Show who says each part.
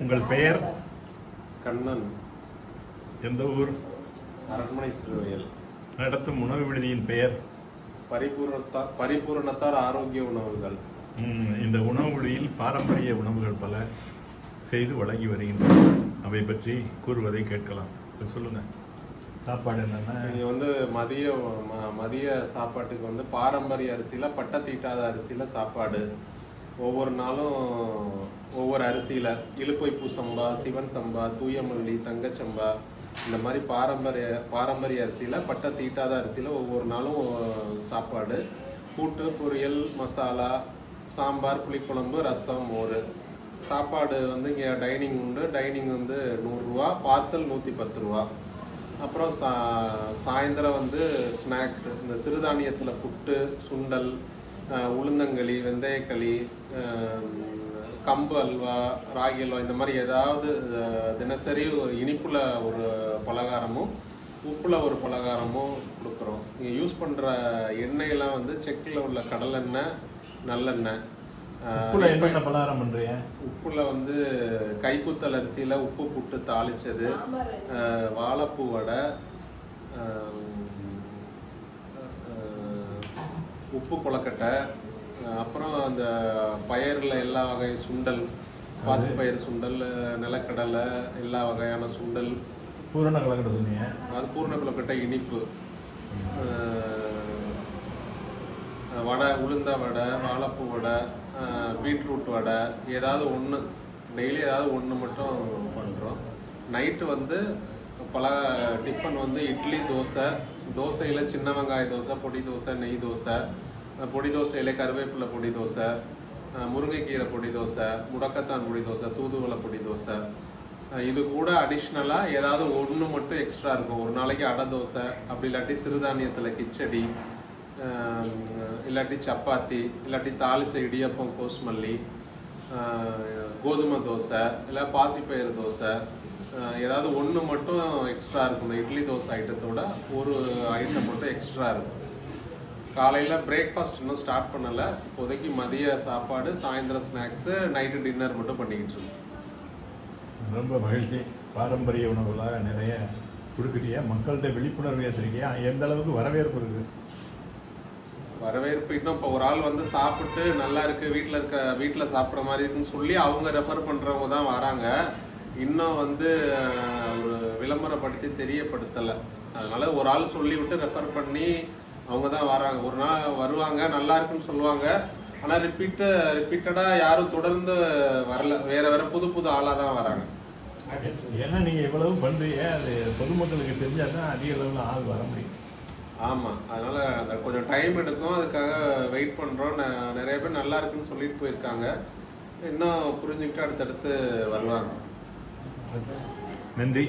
Speaker 1: உங்கள் பெயர்?
Speaker 2: கண்ணன்.
Speaker 1: எந்த ஊர்?
Speaker 2: அரண்மனை சிறுவயல்.
Speaker 1: நடத்தும் உணவு விடுதியின் பெயர்?
Speaker 2: பரிபூரணத்தார் பரிபூரணத்தார் ஆரோக்கிய உணவுகள்.
Speaker 1: இந்த உணவு விடுதியில் பாரம்பரிய உணவுகள் பல செய்து வழங்கி வருகின்றன. அவை பற்றி கூறுவதை கேட்கலாம். இப்ப சொல்லுங்க. சாப்பாடு என்னன்னா?
Speaker 2: இங்க வந்து மதிய மதிய சாப்பாட்டுக்கு வந்து பாரம்பரிய அரிசியில பட்டை தீட்டாத அரிசியில சாப்பாடு. ஒவ்வொரு நாளும் ஒவ்வொரு அரிசியில் இலுப்பைப்பூ சம்பா சிவன் சம்பா தூயமல்லி தங்கச்சம்பா இந்த மாதிரி பாரம்பரிய பாரம்பரிய அரிசியில் பட்டை தீட்டாத அரிசியில் ஒவ்வொரு நாளும் சாப்பாடு. கூட்டு பொரியல் மசாலா சாம்பார் புளிக்குழம்பு ரசம் மோர். சாப்பாடு வந்து இங்கே டைனிங் உண்டு. டைனிங் வந்து நூறுரூவா பார்சல் நூற்றி பத்து ரூபா. அப்புறம் சா சாயந்தரம் வந்து ஸ்நாக்ஸ். இந்த சிறுதானியத்தில் புட்டு சுண்டல் உளுந்தங்களி வெந்தயக்களி கம்பு அல்வா ராகி அல்வா இந்த மாதிரி ஏதாவது தினசரி ஒரு இனிப்புல ஒரு பலகாரமும் உப்புல ஒரு பலகாரமும் கொடுக்குறோம். இங்கே யூஸ் பண்ணுற எண்ணெயெல்லாம் வந்து செக்கில் உள்ள கடலெண்ணெய் நல்லெண்ணெய்
Speaker 1: என்னென்ன பலகாரம் பண்றீங்க?
Speaker 2: உப்புல வந்து கைக்குத்தல் அரிசியில உப்பு புட்டு தாளிச்சது அஹ், வாழைப்பூ வடை உப்பு கொழக்கட்டை அஹ், அப்புறம் அந்த பயிரில் எல்லா வகை சுண்டல் பாசிப்பயிர் சுண்டல் நிலக்கடலை எல்லா வகையான சுண்டல்.
Speaker 1: பூரண கலக்கடை சொன்னீங்க.
Speaker 2: அது பூர்ண கொழுக்கட்டை இனிப்பு. வடை உளுந்த வடை வாழைப்பூ வடை பீட்ரூட் வடை ஏதாவது ஒன்று டெய்லி ஏதாவது ஒன்று மட்டும் பண்ணுறோம் நைட்டு வந்து பல டிஃபன் வந்து இட்லி தோசை தோசையில் சின்ன வெங்காய தோசை பொடி தோசை நெய் தோசை பொடி தோசையில் கருவேப்பிலை பொடி தோசை முருங்கைக்கீரை பொடி தோசை முடக்கத்தான் பொடி தோசை தூதுவளை பொடி தோசை. இது கூட அடிஷ்னலாக ஏதாவது ஒன்று மட்டும் எக்ஸ்ட்ரா இருக்கும். ஒரு நாளைக்கு அடை தோசை அப்படி இல்லாட்டி சிறுதானியத்தில் கிச்சடி இல்லாட்டி சப்பாத்தி இல்லாட்டி தாளிச்ச இடியப்பம் கோஸ்மல்லி கோதுமை தோசை இல்லை பாசிப்பயிறு தோசை ஏதாவது ஒன்று மட்டும் எக்ஸ்ட்ரா இருக்கும் இந்த இட்லி தோசை ஐட்டத்தோட ஒரு ஐட்டம் மட்டும் எக்ஸ்ட்ரா இருக்கும். காலையில் பிரேக்ஃபாஸ்ட் இன்னும் ஸ்டார்ட் பண்ணலை. இப்போதைக்கு மதிய சாப்பாடு சாயந்தரம் ஸ்நாக்ஸு நைட்டு டின்னர் மட்டும் பண்ணிக்கிட்டு இருக்கோம்.
Speaker 1: ரொம்ப மகிழ்ச்சி. பாரம்பரிய உணவுகளாக நிறைய கொடுக்குறீங்க. மக்கள்கிட்ட விழிப்புணர்வு ஏற்றிருக்கியா எந்த அளவுக்கு வரவேற்பு இருக்கு
Speaker 2: வரவேற்பு இன்னும் இப்போ ஒரு ஆள் வந்து சாப்பிட்டு நல்லா இருக்கு வீட்டில் இருக்க வீட்டில் சாப்பிட்ற மாதிரி இருக்குன்னு சொல்லி அவங்க ரெஃபர் பண்ணுறவங்க தான் வராங்க. இன்னும் வந்து ஒரு விளம்பரப்படுத்தி தெரியப்படுத்தலை. அதனால ஒரு ஆள் சொல்லி விட்டு ரெஃபர் பண்ணி அவங்க தான் வராங்க. ஒரு நாள் வருவாங்க நல்லா இருக்குன்னு சொல்லுவாங்க. ஆனால் ரிப்பீட்டு ரிப்பீட்டடாக யாரும் தொடர்ந்து வரல. வேற வேற புது புது ஆளாக தான் வராங்க.
Speaker 1: ஏன்னா நீங்க இவ்வளவு பண்றீங்க. அது பொதுமக்களுக்கு தெரிஞ்சாதான் அதிக அளவில் ஆள் வர முடியும்.
Speaker 2: ஆமாம் அதனால அந்த கொஞ்சம் டைம் எடுக்கும். அதுக்காக வெயிட் பண்ணுறோம் நிறைய பேர் நல்லா இருக்குன்னு சொல்லிட்டு போயிருக்காங்க. இன்னும் புரிஞ்சுக்கிட்டு அடுத்தடுத்து வருவாங்க.
Speaker 1: നന്ദി